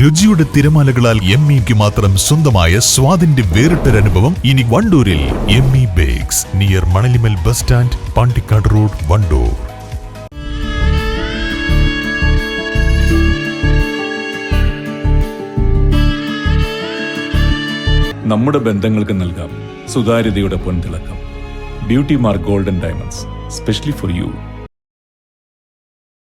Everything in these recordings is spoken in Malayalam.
രുചിയുടെ തിരമാലകളാൽ എം ഇക്ക് മാത്രം സ്വന്തമായ സ്വാദിന്റെ വേറിട്ടൊരനുഭവം ഇനി വണ്ടൂരിൽ M E bakes near Manalimal bus stand Pandikkad road Wandoor. നമ്മുടെ ബന്ധങ്ങൾക്ക് നൽകാം സുതാര്യതയുടെ പൊൻതിളക്കം. Beauty mark golden diamonds specially for you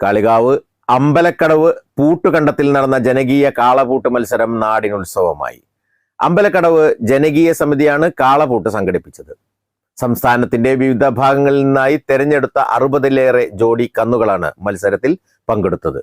Kalikavu Ambalakkadavu പൂട്ടുകണ്ടത്തിൽ നടന്ന ജനകീയ കാളപൂട്ട് മത്സരം നാടിനുത്സവമായി. അമ്പലക്കടവ് ജനകീയ സമിതിയാണ് കാളപൂട്ട് സംഘടിപ്പിച്ചത്. സംസ്ഥാനത്തിന്റെ വിവിധ ഭാഗങ്ങളിൽ നിന്നായി തെരഞ്ഞെടുത്ത അറുപതിലേറെ ജോഡി കന്നുകളാണ് മത്സരത്തിൽ പങ്കെടുത്തത്.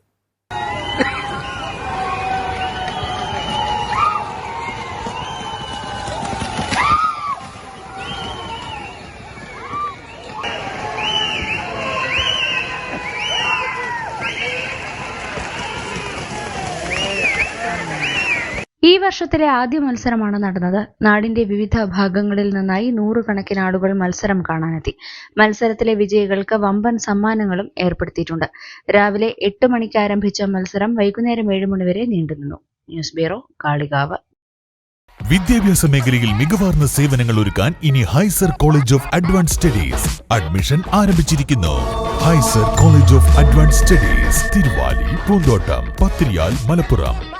വർഷത്തിലെ ആദ്യ മത്സരമാണ് നടന്നത്. നാടിന്റെ വിവിധ ഭാഗങ്ങളിൽ നിന്നായി നൂറുകണക്കിന് ആളുകൾ മത്സരം കാണാനെത്തി. മത്സരത്തിലെ വിജയികൾക്ക് വമ്പൻ സമ്മാനങ്ങളും ഏർപ്പെടുത്തിയിട്ടുണ്ട്. രാവിലെ എട്ട് മണിക്ക് ആരംഭിച്ച മത്സരം വൈകുന്നേരം ഏഴ് മണിവരെ നീണ്ടുനിന്നു ന്യൂസ് ബ്യൂറോ കാളികാവ്. വിദ്യാഭ്യാസ മേഖലയിൽ മികവാർന്ന സേവനങ്ങൾ ഒരുക്കാൻ ഇനി ഹൈസർ college of advance studies admission ആരംഭിച്ചിരിക്കുന്നു. ഹൈസർ college of advance studies Thiruvali Poonthottam Pathiriyal Malappuram.